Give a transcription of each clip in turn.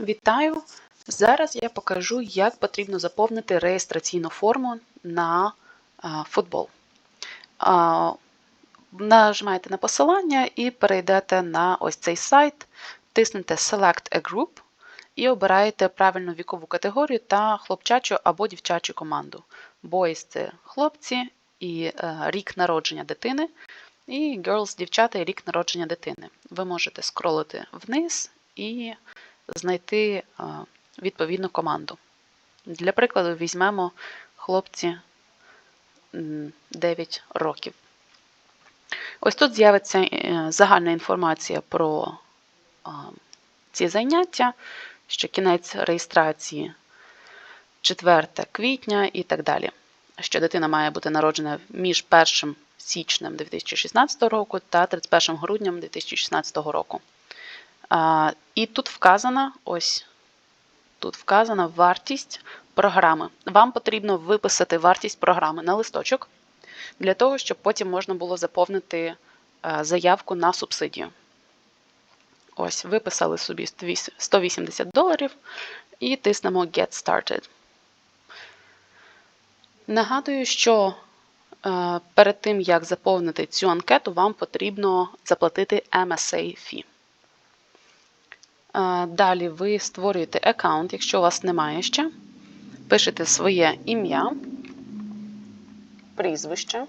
Вітаю! Зараз я покажу, як потрібно заповнити реєстраційну форму на футбол. Нажимаєте на посилання і перейдете на ось цей сайт, тиснете Select a Group і обираєте правильну вікову категорію та хлопчачу або дівчачу команду. Boys – це хлопці і е, рік народження дитини, і Girls – дівчата і рік народження дитини. Ви можете скролити вниз і знайти відповідну команду. Для прикладу, візьмемо хлопці 9 років. Ось тут з'явиться е, загальна інформація про ці заняття, що кінець реєстрації 4 квітня і так далі. Що дитина має бути народжена між 1 січнем 2016 року та 31 груднем 2016 року. А, І тут вказана ось тут вказана вартість програми. Вам потрібно виписати вартість програми на листочок для того, щоб потім можна було заповнити е, заявку на субсидію. Ось, виписали собі 180 доларів і тиснемо Get Started. Нагадую, що е, перед тим, як заповнити цю анкету, вам потрібно заплатити MSA fee. Е, Далі ви створюєте аккаунт, якщо у вас немає ще. Пишете своє ім'я, прізвище,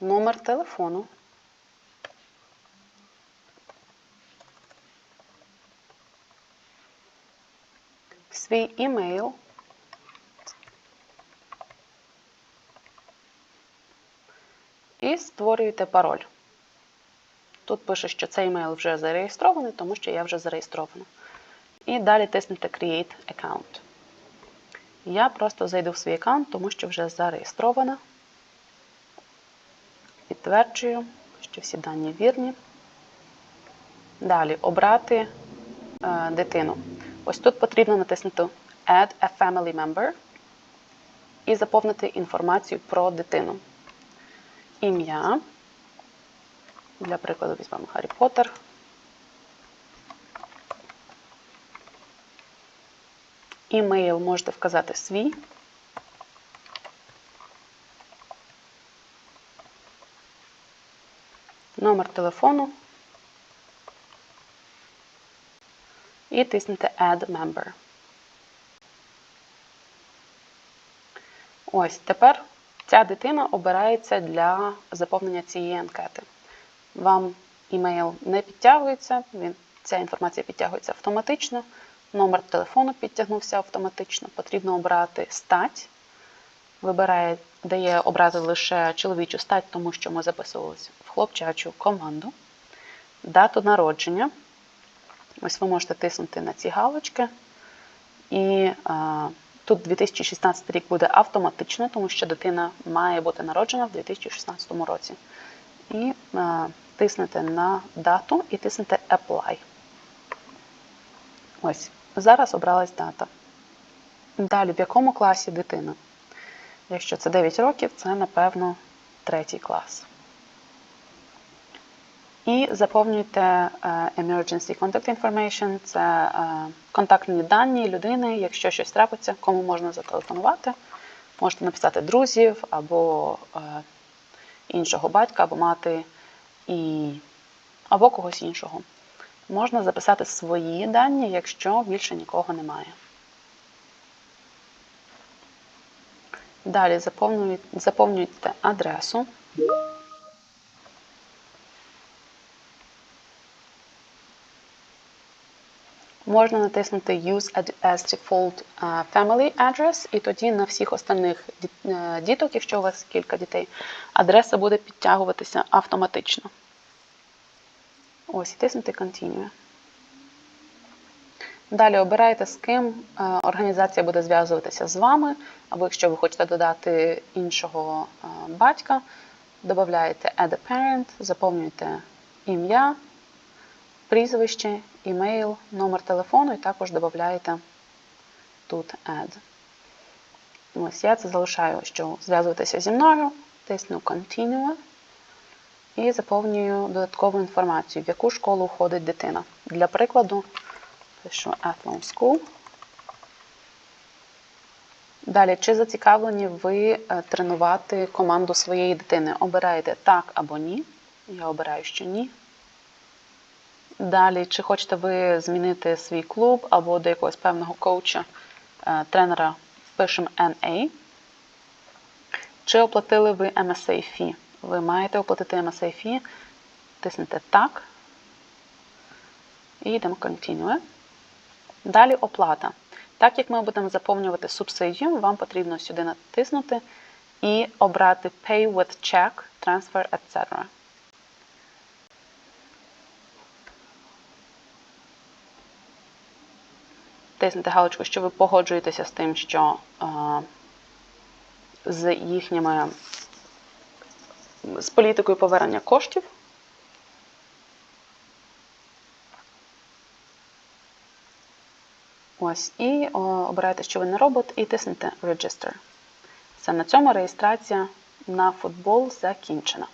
номер телефону. Свій імейл. І створюєте пароль. Тут пише, що цей емейл вже зареєстрований, тому що я вже зареєстрована. І далі тиснете Create Account. Я просто зайду в свій аккаунт, тому що вже зареєстрована. Підтверджую, що всі дані вірні. Далі обрати е, дитину. Ось тут потрібно натиснути Add a Family Member і заповнити інформацію про дитину. Ім'я. Для прикладу візьмемо Гаррі Поттер. Імейл можете вказати свій. Номер телефону. І тиснете Add Member. Ось тепер ця дитина обирається для заповнення цієї анкети. Вам імейл не підтягується, він, ця інформація підтягується автоматично. Номер телефону підтягнувся автоматично. Потрібно обрати стать. Вибирає, дає обрати лише чоловічу стать, тому що ми записувалися в хлопчачу команду. Дату народження. Ось ви можете тиснути на ці галочки. І а, тут 2016 рік буде автоматично, тому що дитина має бути народжена в 2016 році. І а, тиснете на дату і тиснете Apply. Ось, зараз обралась дата. Далі, в якому класі дитина? Якщо це 9 років, це, напевно, третій клас. І заповнюйте е, Emergency Contact Information, це е, контактні дані людини, якщо щось трапиться, кому можна зателефонувати. Можете написати друзів або е, іншого батька, або мати, і, або когось іншого. Можна записати свої дані, якщо більше нікого немає. Далі заповнюйте адресу. Можна натиснути Use as Default Family Address, і тоді на всіх остальних діток, якщо у вас кілька дітей, адреса буде підтягуватися автоматично. Ось, і тиснути Continue. Далі обираєте, з ким організація буде зв'язуватися з вами, або якщо ви хочете додати іншого батька, додаєте Add a Parent, заповнюєте ім'я, прізвище, імейл, номер телефону і також додаєте тут Add. Ось я це залишаю, що зв'язуватися зі мною, тисну Continue. і заповнюю додаткову інформацію, в яку школу ходить дитина. Для прикладу, пишу Athlone School. Далі, чи зацікавлені ви е, тренувати команду своєї дитини? Обираєте так або ні. Я обираю, що ні. Далі, чи хочете ви змінити свій клуб або до якогось певного коуча, е, тренера, пишемо NA. Чи оплатили ви MSA Fee? Ви маєте оплатити MSA Fee, тиснете так. І йдемо Continue. Далі оплата. Так як ми будемо заповнювати субсидію, вам потрібно сюди натиснути і обрати Pay with Check, Transfer, etc. Тиснете галочку, що ви погоджуєтеся з тим, що е, з їхніми з політикою повернення коштів. Ось, і обираєте, що ви не робот, і тиснете Register. Все, на цьому реєстрація на футбол закінчена.